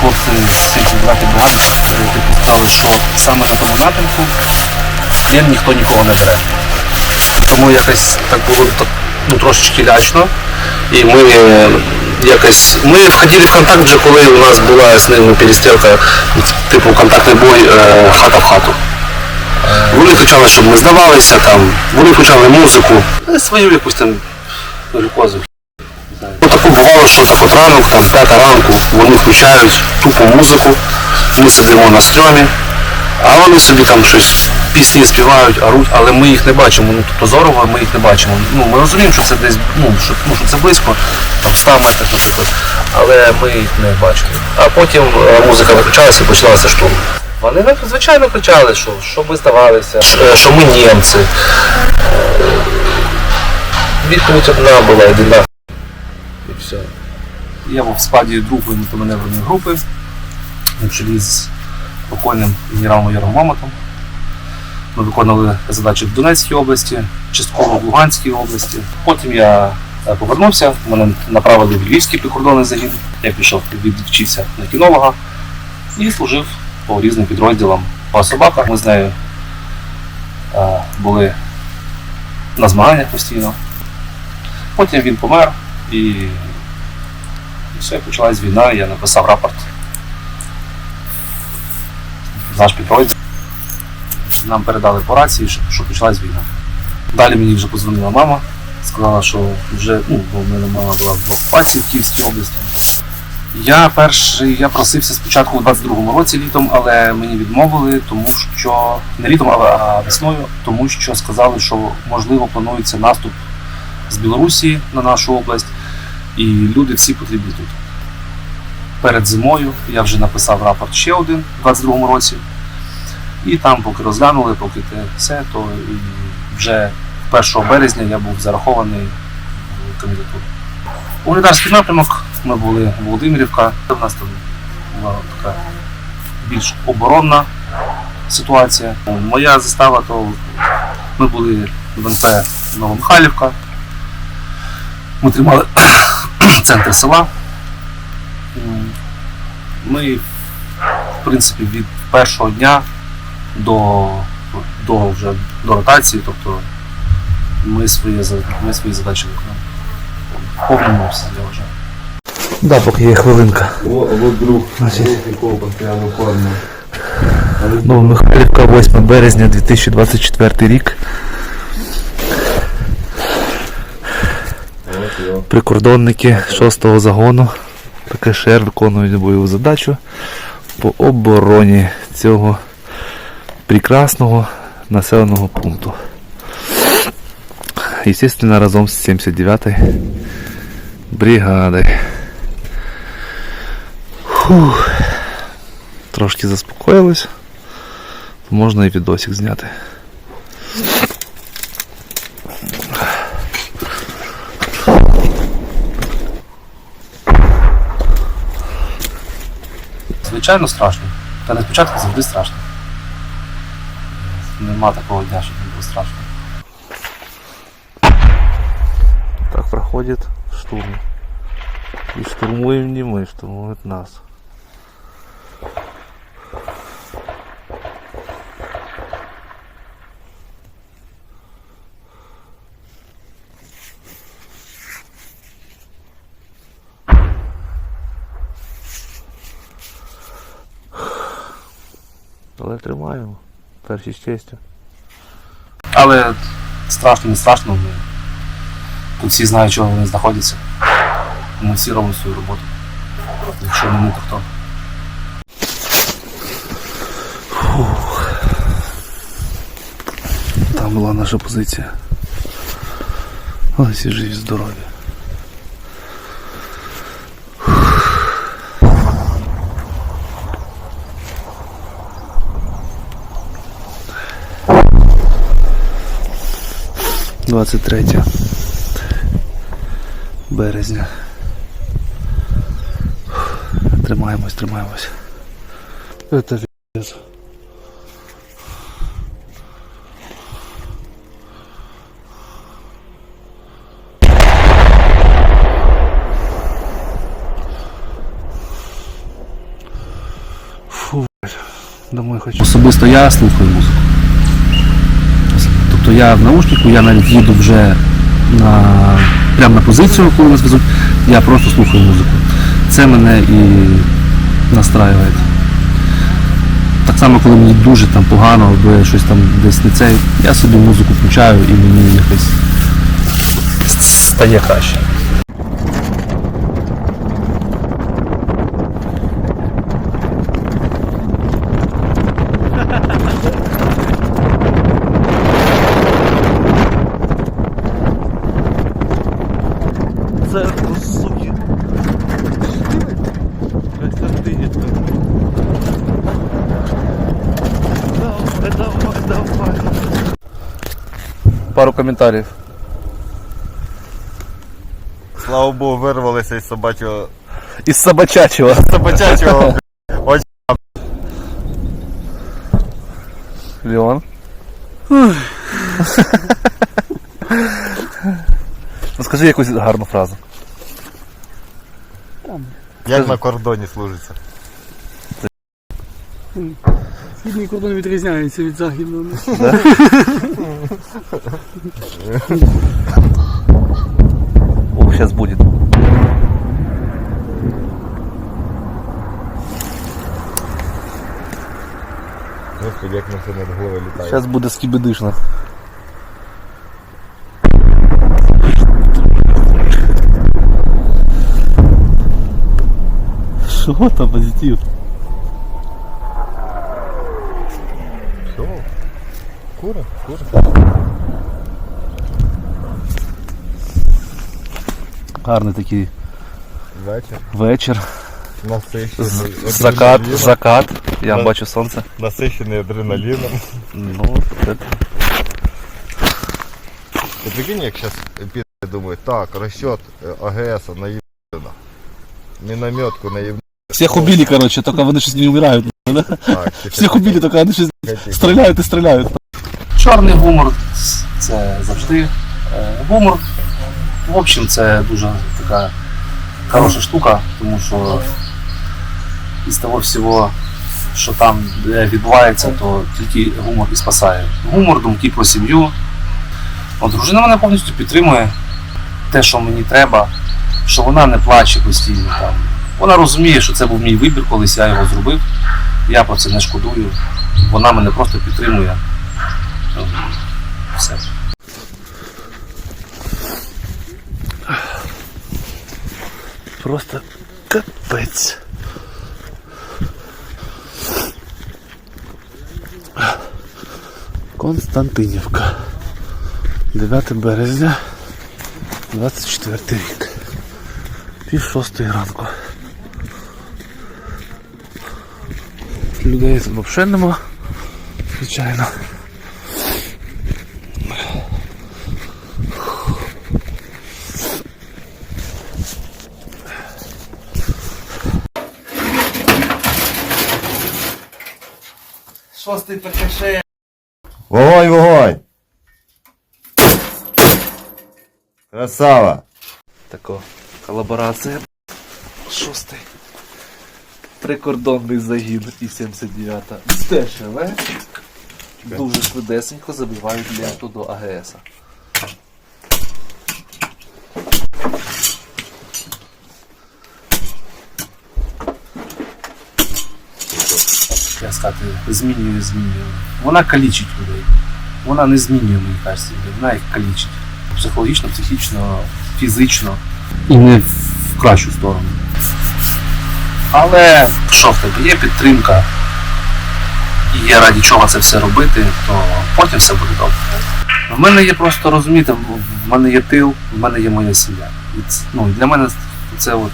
хлопці з 79 бригади е, типу, сказали, що саме на тому напрямку плен ніхто нікого не бере. Тому якось так було ну, трошечки лячно. І ми е, якось. Ми входили в контакт вже коли у нас була з ними перестрілка, типу контактний бой е, хата в хату. Вони кричали, щоб ми здавалися там, вони включали музику, е, свою якусь там глюкозу. Бувало, що так от ранок, там п'ята ранку, вони включають тупу музику, ми сидимо на стрьомі, а вони собі там щось пісні співають, оруть, але ми їх не бачимо. Ну, тобто зорово ми їх не бачимо. Ну, ми розуміємо, що це десь, ну, що, ну, що це близько, там 100 метрів, наприклад, але ми їх не бачимо. А потім е, музика виключалася і почалася штурм. Вони звичайно кричали, що, що ми здавалися, що, е, що ми німці. Відповідь одна була, єдина. Я був в складі другої мотоманевреної групи на чолі з покойним генерал-майором Мамотом. Ми виконували задачі в Донецькій області, частково в Луганській області. Потім я е, повернувся, мене направили в Львівський прикордонний загін. Я пішов, відвчився на кінолога і служив по різним підрозділам по собаках. Ми з нею е, були на змаганнях постійно. Потім він помер і все, почалась війна, я написав рапорт наш підрозділ. Нам передали по рації, що, що почалась війна. Далі мені вже подзвонила мама, сказала, що вже, ну, бо в мене мама була в окупації в Київській області. Я перший, я просився спочатку у 22-му році літом, але мені відмовили, тому що не літом, а, весною, тому що сказали, що можливо планується наступ з Білорусі на нашу область, і люди всі потрібні тут. Перед зимою я вже написав рапорт ще один у 22-му році. І там, поки розглянули, поки те все, то вже 1 березня я був зарахований в кандидатуру. Угледарський напрямок, ми були Володимирівка. У нас там була така більш оборонна ситуація. Моя застава, то ми були в НП Новомихайлівка. Ми тримали центр села. Ми, в принципі, від першого дня до, до, вже, до ротації, тобто ми свої, ми свої задачі виконали. В повному обсязі, я вважаю. Да, поки є хвилинка. Вот, вот друг, друг якого постійно форму. Новомихайлівка, 8 березня 2024 рік. От його. Прикордонники 6-го загону ПКШР виконують бойову задачу по обороні цього прекрасного населеного пункту. Естественно, разом з 79-й бригадою. Фух. Трошки заспокоїлись. Можна і відосик зняти. Звичайно страшно. Та не спочатку завжди страшно. Нема такого дня, щоб не було страшно. Так проходит штурм. И штурмуем не мы, штурмуют нас. Але тримаємо. Перші з честю. Але страшно, не страшно. Тут всі знають, чого вони знаходяться. Ми всі робимо свою роботу. Якщо не ми, то хто? Там була наша позиція. Але всі живі, здорові. Двадцять третє березня. Тримаємось, тримаємось. Это пиздец. Домой хочу. Особисто я слухаю музику. Тобто я в наушнику, я навіть їду вже на, прямо на позицію, коли нас везуть, я просто слухаю музику. Це мене і настраює. Так само, коли мені дуже там погано, або щось там десь не цей, я собі музику включаю і мені якось стає краще. Пару коментарів. Слава Богу, вирвалися із собачого. Із собачачого. Собачачого. Леон. ну скажи якусь гарну фразу. Як на кордоні служиться? Східний кордон відрізняється від західного. О, сейчас будет. Господи, як на все над головою літає. Сейчас буде скібидишно. Що там позитив? Гарний такий Вечір. вечір. Насищений. З- Закат, адреналіном. закат. Я Да. бачу сонце. Насищений адреналіном. Ну, це Ти прикинь, як зараз піде думають, так, розчет е, АГС наїбана. Мінометку наїбана. Всіх убили, коротше, тільки вони щось не вмирають. Так, Всіх убили, тільки вони щось тихо. стріляють і стріляють. Чорний гумор це завжди е, гумор. В общем, це дуже така хороша штука, тому що із того всього, що там відбувається, то тільки гумор і спасає. Гумор, думки про сім'ю. Дружина мене повністю підтримує те, що мені треба, що вона не плаче постійно. Там. Вона розуміє, що це був мій вибір, колись я його зробив. Я про це не шкодую. Вона мене просто підтримує. Все. Просто капець. Константинівка. 9 березня 24 рік. Пів шостої ранку. Людей тут взагалі нема. Звичайно. Шостий ПКШ. Вогонь, вогонь! Красава! Тако, колаборація. Шостий. Прикордонний загін і 79-та. Дешеве. Дуже швидесенько забивають ленту до АГС. Я сказати, змінює, змінює. Вона калічить людей. Вона не змінює, мені кажеться. Вона їх калічить. Психологічно, психічно, фізично. І не в кращу сторону. Але що в тебе є підтримка, і є раді чого це все робити, то потім все буде добре. В мене є просто розумієте, в мене є тил, в мене є моя сім'я. Ну, для мене це от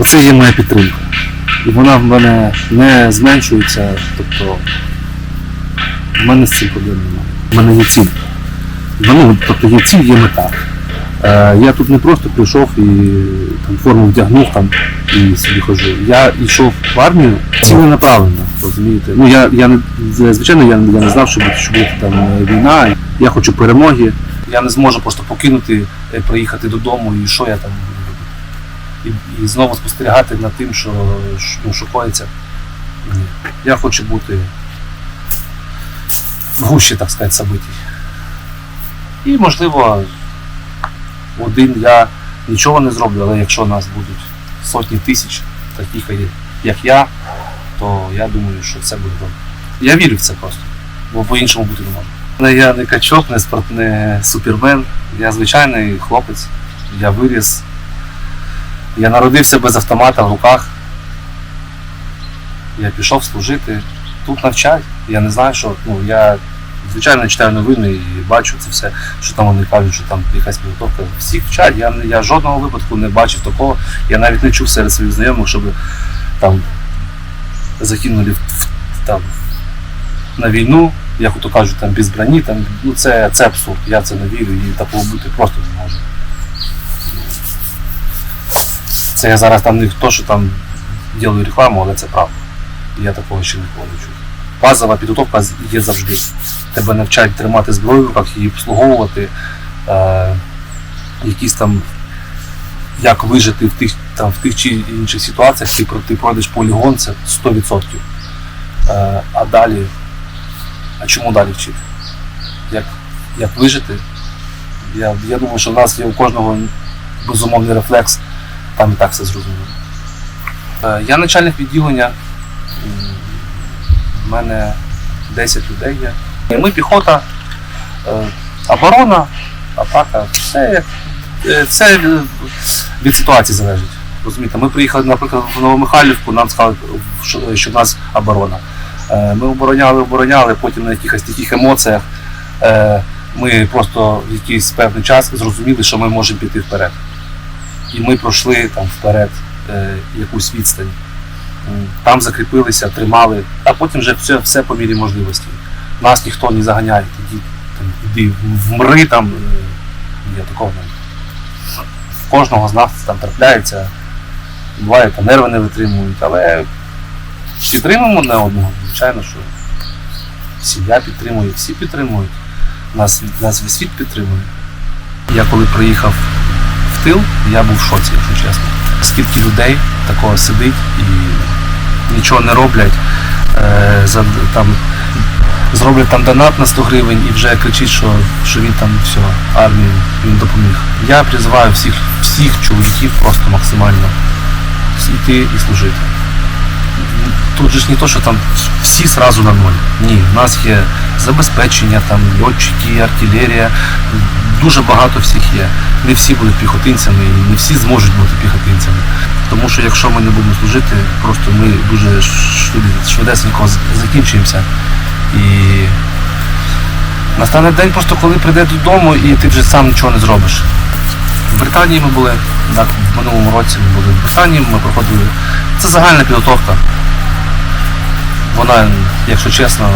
е, це є моя підтримка. І вона в мене не зменшується, тобто в мене з цим проблем немає. В мене є ціль. Мене, тобто є ціль, є мета. Е, я тут не просто прийшов і там, форму вдягнув там, і собі хожу. Я йшов в армію ціленаправленно, розумієте. Ну, я, я звичайно, я, я не знав, що буде, що буде там війна. Я хочу перемоги. Я не зможу просто покинути, е, приїхати додому і що я там. І, і знову спостерігати над тим, що, ну, що коїться. Я хочу бути в гущі, так сказати, событий. І, можливо, один я нічого не зроблю, але якщо нас будуть сотні тисяч таких, як я, то я думаю, що це буде добре. Я вірю в це просто, бо по-іншому бути не може. Але Я не качок, не спорт, не супермен. Я звичайний хлопець. Я виріс. Я народився без автомата в руках. Я пішов служити. Тут навчать. Я не знаю, що. Ну, я звичайно читаю новини і бачу це все, що там вони кажуть, що там якась підготовка. Всіх вчать. Я, я жодного випадку не бачив такого. Я навіть не чув серед своїх знайомих, щоб там закинули там, на війну, як ото кажуть, там без броні, там, ну це, це абсурд, я це не вірю і такого бути просто не може. Це я зараз там не то, що там ділаю рекламу, але це правда. Я такого ще ніколи не чув. Базова підготовка є завжди. Тебе навчають тримати зброю в руках, її обслуговувати, е, якісь там як вижити в тих, там, в тих чи інших ситуаціях, ти, ти пройдеш полігон, це 100%. Е, а далі, а чому далі вчити? Як, як вижити? Я, я думаю, що в нас є у кожного безумовний рефлекс, там і так все зрозуміло. Е, я начальник відділення, в мене 10 людей є. Ми піхота, е, оборона, атака, все як Е, від ситуації залежить. Розумієте, ми приїхали, наприклад, в Новомихайлівку, нам сказали, що- в нас оборона. Ми обороняли, обороняли, потім на якихось таких емоціях ми просто в якийсь певний час зрозуміли, що ми можемо піти вперед. І ми пройшли там вперед е, якусь відстань. Там закріпилися, тримали, а потім вже все, все по мірі можливості. Нас ніхто не заганяє, іди, там, іди вмри там. е, Ні, такого в кожного з нас там трапляється. Буває, там нерви не витримують, але підтримуємо одне одного, звичайно, що сім'я підтримує, всі підтримують. Нас, нас весь світ підтримує. Я коли приїхав тил, я був в шоці, якщо чесно. Скільки людей такого сидить і нічого не роблять, е, за, там, зроблять там донат на 100 гривень і вже кричить, що, що він там все, армії він допоміг. Я призиваю всіх, всіх чоловіків просто максимально йти і служити. Тут же ж не то, що там всі сразу на ноль. Ні, в нас є забезпечення, там льотчики, артилерія, дуже багато всіх є. Не всі будуть піхотинцями і не всі зможуть бути піхотинцями. Тому що якщо ми не будемо служити, просто ми дуже швид- швидесенько закінчуємося. І настане день просто коли прийде додому і ти вже сам нічого не зробиш. В Британії ми були, так, в минулому році ми були в Британії, ми проходили. Це загальна підготовка. Вона, якщо чесно,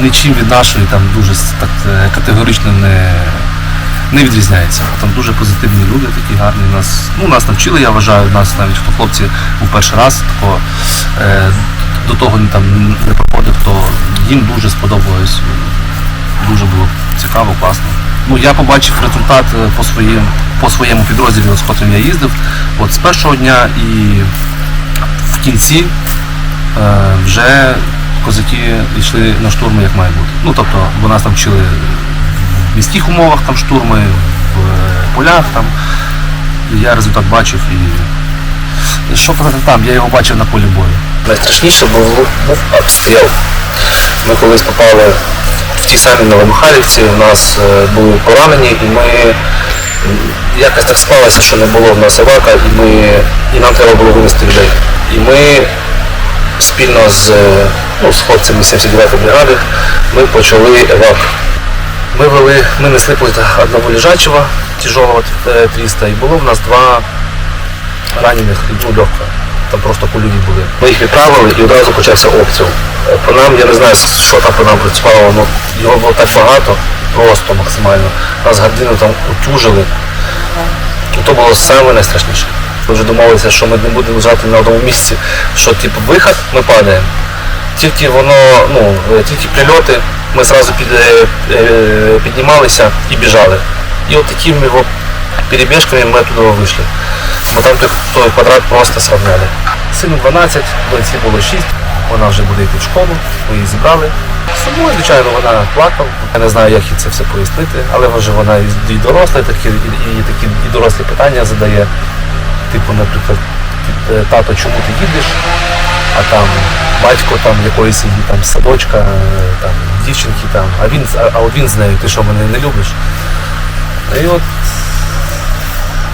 нічим від нашої там дуже так е, категорично не, не відрізняється. Там дуже позитивні люди, такі гарні. Нас, ну, нас навчили, я вважаю, нас навіть хто хлопці був перший раз, тако, е, до того там, не проходив, то їм дуже сподобалось. Дуже було цікаво, класно. Ну, я побачив результат е, по, своїм, по своєму підрозділу, з котрим я їздив, от з першого дня і в кінці вже козаки йшли на штурми, як має бути. Ну, тобто, бо нас там вчили в міських умовах там штурми, в е, полях там. Я результат бачив і. Що там, я його бачив на полі бою. Найстрашніше був, був обстріл. Ми колись попали в тій самій Новомихайлівці, у нас е, були поранені, і ми якось так склалося, що не було в нас евака, і, ми, і нам треба було винести людей. І ми спільно з, е, ну, з хлопцями 79-ї бригади ми почали евак. Ми вели, ми несли одного лежачого тяжелого е, 300, і було в нас два ранених, ну, легко. Там просто кульові були. Ми їх відправили і одразу почався обстріл. Е, По нам, я не знаю, що там по нам працювало, але його було так багато, просто максимально. Нас годину там утюжили. І то було саме найстрашніше. Ми вже домовилися, що ми не будемо лежати на одному місці, що типу виход, ми падаємо. Тільки воно, ну, е, тільки прильоти, ми одразу під, е, е, піднімалися і біжали. І от такими от перебіжками ми туди вийшли. Бо там той, квадрат просто сравняли. Сину 12, доньці було 6, вона вже буде йти в школу, ми її зібрали. З собою, звичайно, вона плакала. Я не знаю, як їй це все пояснити, але вже вона і доросла, і такі, і, і такі і дорослі питання задає. Типу, наприклад, «Е, тато, чому ти їдеш? А там батько там якоїсь її там садочка, е, там дівчинки там, а він а, от він з нею, ти що мене не любиш? І от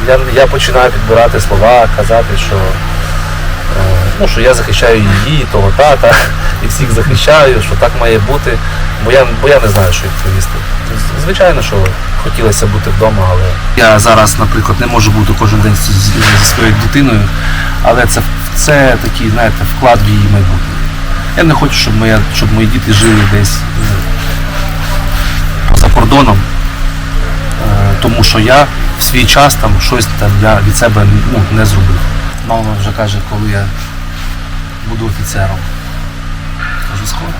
я, я починаю підбирати слова, казати, що, е, ну, що я захищаю її, того тата, і всіх захищаю, що так має бути. Бо я, бо я не знаю, що відповісти. Звичайно, що хотілося бути вдома, але я зараз, наприклад, не можу бути кожен день зі своєю дитиною, але це, це такий, знаєте, вклад в її майбутнє. Я не хочу, щоб, моя, щоб мої діти жили десь е, поза кордоном, Е, тому що я в свій час там щось там я від себе ну, не зробив. Мама вже каже, коли я буду офіцером. Кажу, скоро.